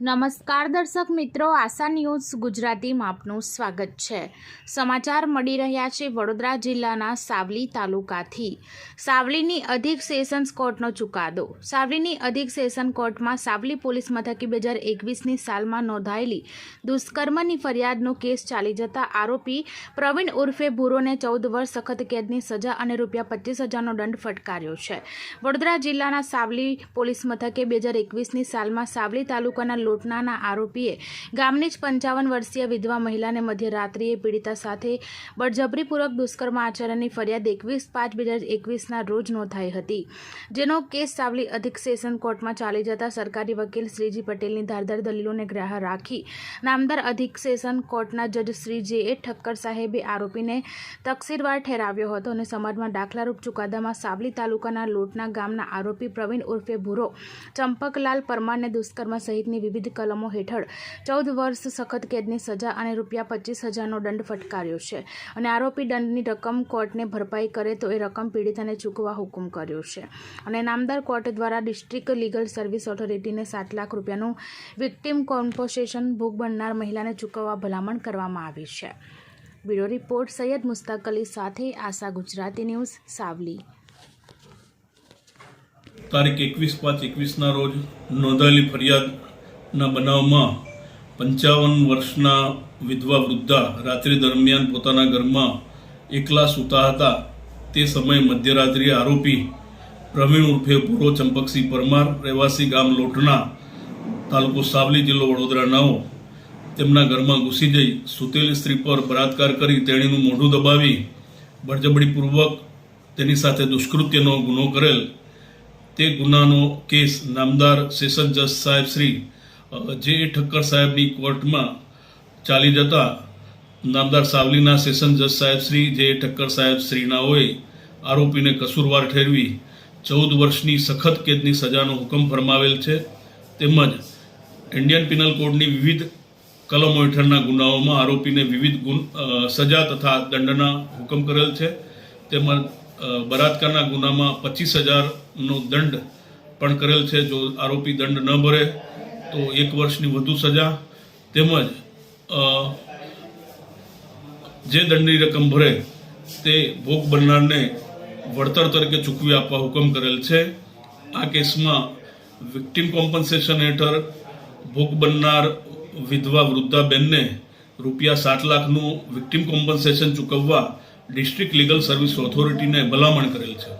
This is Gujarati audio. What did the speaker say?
નમસ્કાર દર્શક મિત્રો, આશા ન્યૂઝ ગુજરાતીમાં આપનું સ્વાગત છે. સમાચાર મળી રહ્યા છે વડોદરા જિલ્લાના સાવલી તાલુકાથી. સાવલીની અધિક સેશન્સ કોર્ટનો ચુકાદો. સાવલીની અધિક સેશન કોર્ટમાં સાવલી પોલીસ મથકે બે હજાર એકવીસની સાલમાં નોંધાયેલી દુષ્કર્મની ફરિયાદનો કેસ ચાલી જતા આરોપી પ્રવીણ ઉર્ફે ભૂરોને ચૌદ વર્ષ સખત કેદની સજા અને રૂપિયા પચીસ હજારનો દંડ ફટકાર્યો છે. વડોદરા જિલ્લાના સાવલી પોલીસ મથકે બે હજાર એકવીસની સાલમાં સાવલી તાલુકાના લોટનાના આરોપીએ ગામની જ પંચાવન વર્ષીય વિધવા મહિલાને મધ્યરાત્રિએ પીડિતા સાથે બળજબરીપૂર્વક દુષ્કર્મ આચરણની ફરિયાદ એકવીસ પાંચ બે હજાર એકવીસના રોજ નોંધાઈ હતી. જેનો કેસ સાવલી અધિક સેશન કોર્ટમાં ચાલી જતા સરકારી વકીલ શ્રીજી પટેલની ધારદાર દલીલોને ગ્રાહ રાખી નામદાર અધિક સેશન કોર્ટના જજ શ્રી જે એ ઠક્કર સાહેબે આરોપીને તકસીરવાર ઠેરાવ્યો હતો અને સમાજમાં દાખલારૂપ ચુકાદામાં સાવલી તાલુકાના લોટના ગામના આરોપી પ્રવીણ ઉર્ફે ભૂરો ચંપકલાલ પરમારને દુષ્કર્મ સહિતની વિવિધ કલમો હેઠળ ચૌદ વર્ષ સખત કેદની સજા અને રૂપિયા પચીસ હજારનો દંડ ફટકાર્યો છે. અને આરોપી દંડની રકમ કોર્ટને ભરપાઈ કરે તો એ રકમ પીડિતાને ચૂકવવા હુકમ કર્યો છે. અને નામદાર કોર્ટ દ્વારા ડિસ્ટ્રિક્ટ લીગલ સર્વિસ ઓથોરિટીને સાત લાખ રૂપિયાનું વિક્ટિમ કોમ્પોસેશન ભોગ બનનાર મહિલાને ચૂકવવા ભલામણ કરવામાં આવી છે. બ્યુરો રિપોર્ટ, સૈયદ મુસ્તાક અલી સાથે આશા ગુજરાતી ન્યૂઝ, સાવલી. તારીખ એકવીસ પાંચ એકવીસના રોજ નોંધાયેલી ફરિયાદના બનાવમાં પંચાવન વર્ષના વિધવા વૃદ્ધા રાત્રિ દરમિયાન પોતાના ઘરમાં એકલા સૂતા હતા. તે સમયે મધ્યરાત્રિએ આરોપી પ્રવીણ ઉર્ફે પૂર્વ ચંપકસિંહ પરમાર, રહેવાસી ગામ લોટના તાલુકો સાવલી જિલ્લો વડોદરા નવો તેમના ઘરમાં ઘૂસી જઈ સૂતેલી સ્ત્રી પર બળાત્કાર કરી તેણીનું મોઢું દબાવી બળજબડીપૂર્વક તેની સાથે દુષ્કૃત્યનો ગુનો કરેલ. તે ગુનાનો કેસ નામદાર સેશન જજ સાહેબ શ્રી જે ઠક્કર સાહેબની કોર્ટમાં ચાલી જતા નામદાર સાવલીના સેશન જજ સાહેબ શ્રી, જે ઠક્કર સાહેબ શ્રીનાઓએ આરોપીને કસૂરવાર ઠેરવી ચૌદ વર્ષની સખત કેદની સજાનો હુકમ ફરમાવેલ છે. તેમજ ઇન્ડિયન પિનલ કોડની વિવિધ કલમો હેઠળના ગુનાઓમાં આરોપીને વિવિધ ગુન સજા તથા દંડના હુકમ કરેલ છે. તેમજ બળાત્કારના ગુનામાં પચીસ હજારનો દંડ પણ કરેલ છે. જો આરોપી દંડ ન ભરે તો એક વર્ષની વધુ સજા તેમજ જે દંડની રકમ ભરે તે ભોગ બનનારને વળતર તરીકે ચૂકવી આપવા હુકમ કરેલ છે. આ કેસમાં વિક્ટિમ કોમ્પન્સેશન હેઠળ ભોગ બનનાર વિધવા વૃદ્ધાબેનને રૂપિયા સાત લાખનું વિક્ટિમ કોમ્પન્સેશન ચૂકવવા ડિસ્ટ્રિક્ટ લીગલ સર્વિસ ઓથોરિટીને ભલામણ કરેલ છે.